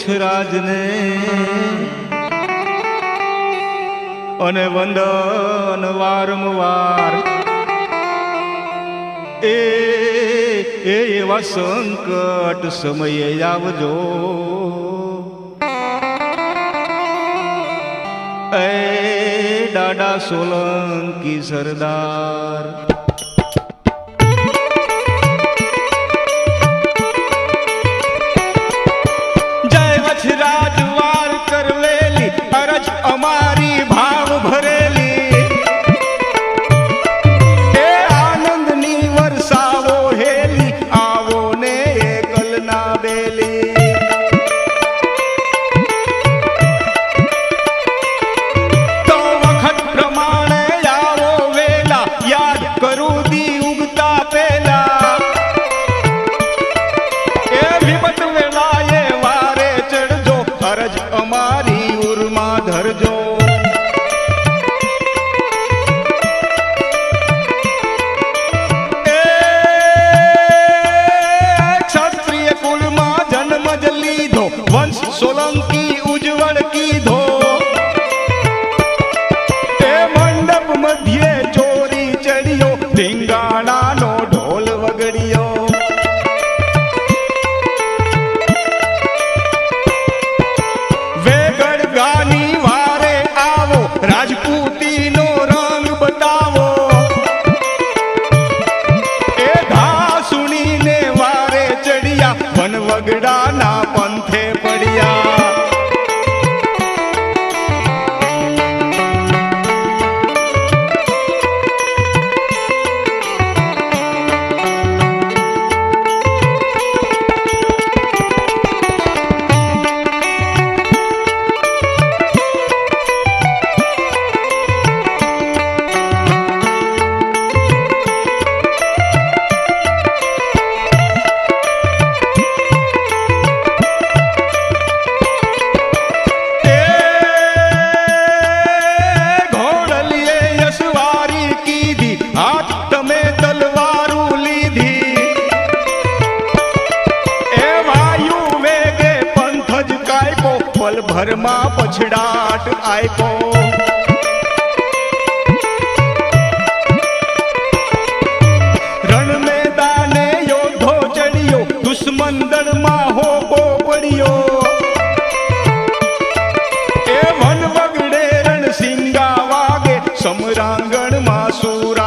પૂછરાજને અને વંદન વારંવાર. એ એવા સંકટ સમયે આવજો. એ દાડા સોલંકી સરદાર. પલભરમાં પછડાટ આપ્યો રણ મેદાને યોધો ચડ્યો દુશ્મન દળમાં હોબો પડ્યો એ વન બગડે રણ સિંગા વાગે સમરાંગણમાં સુર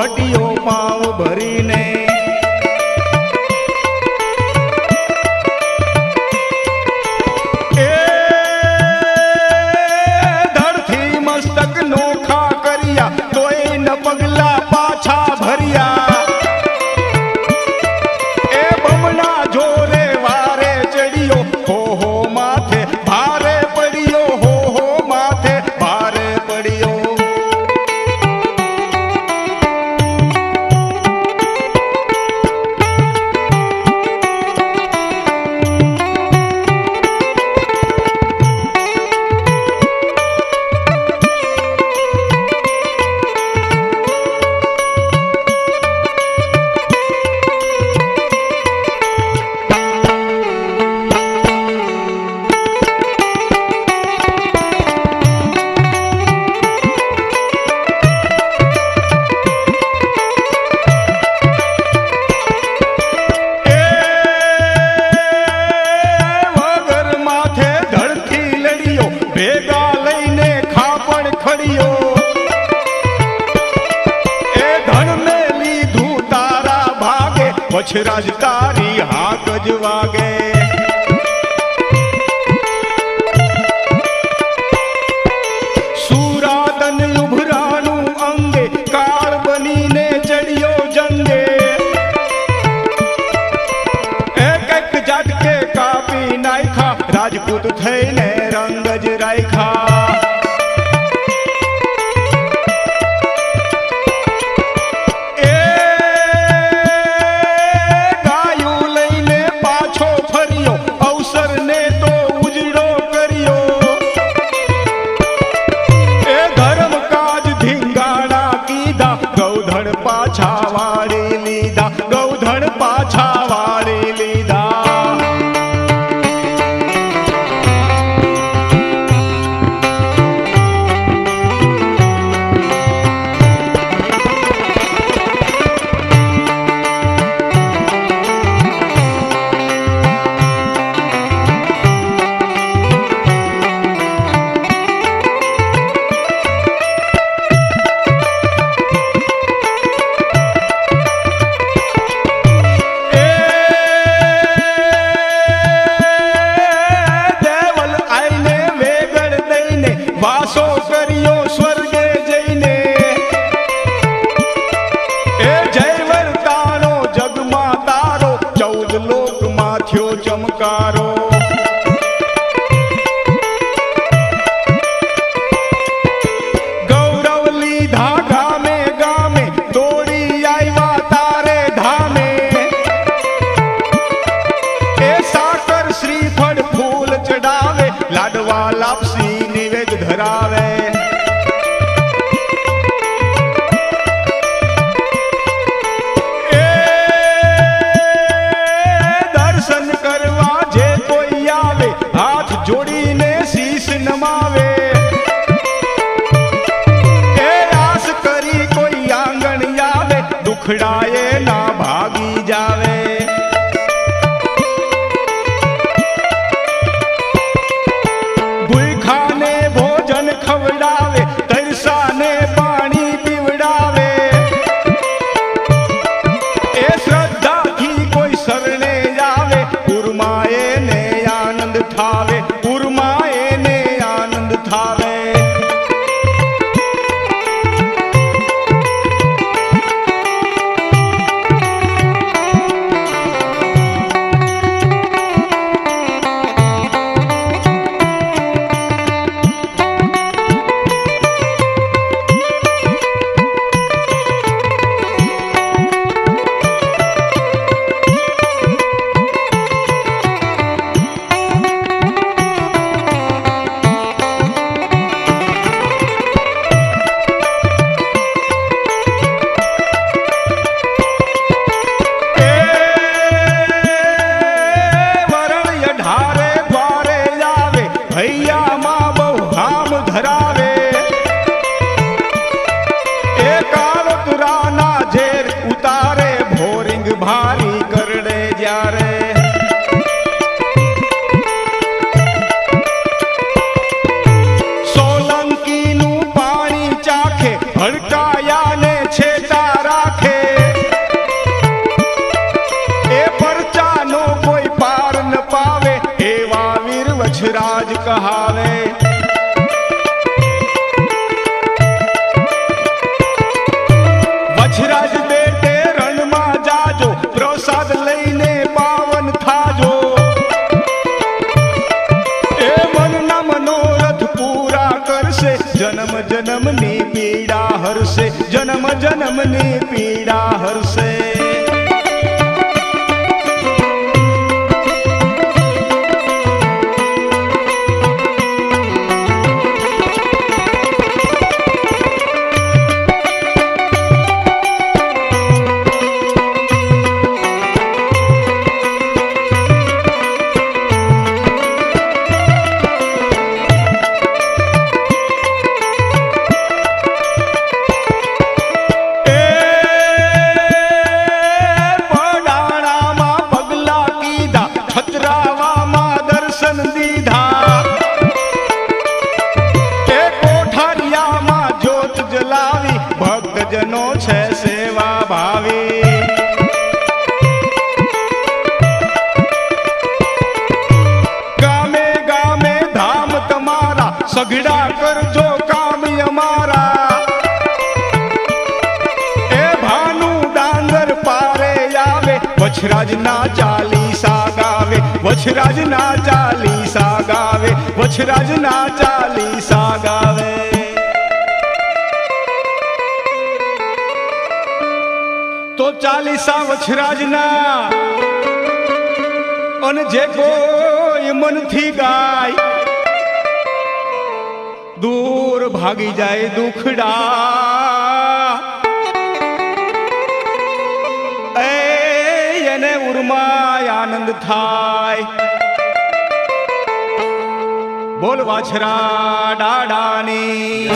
हटियो પૃથ્વીરાજ તારી હાક જ વાગે. સુરાદન ઉભરાનું અંગે કાળ બનીને ચડ્યો જંગે. એક એક જાટકે કાપી નાખા રાજપૂત થઈને રંગ જ રાખ્યા ચમકારો ગૌરવ લીધા ગામે ગામે દોડી આવ્યા તારે ધામે. એ સાકર શ્રીફળ ફૂલ ચડાવે, લાડવા લાપસી નિવેદ ધરાવે. खड़ा કહાવે પ્રસાદ લઈને પાવન થાજો એ મનના મનોરથ પૂરા કરશે જન્મ જન્મની પીડા હરશે જન્મ જન્મની પીડા હરશે તમારા કરજો કામ અમારા એ ભાનુ ડાંગર પારે આવે વછરાજ ના ચાલીસા ગાવે વછરાજ ના ચાલીસા ગાવે વછરાજ ના ચાલીસા ગાવે. તો ચાલીસા વછરાજ ના અને જે કોઈ મનથી ગાય દૂર ભાગી જાય દુખડા. એને ઉર્માય આનંદ થાય. બોલ વાછરા ડાડાની.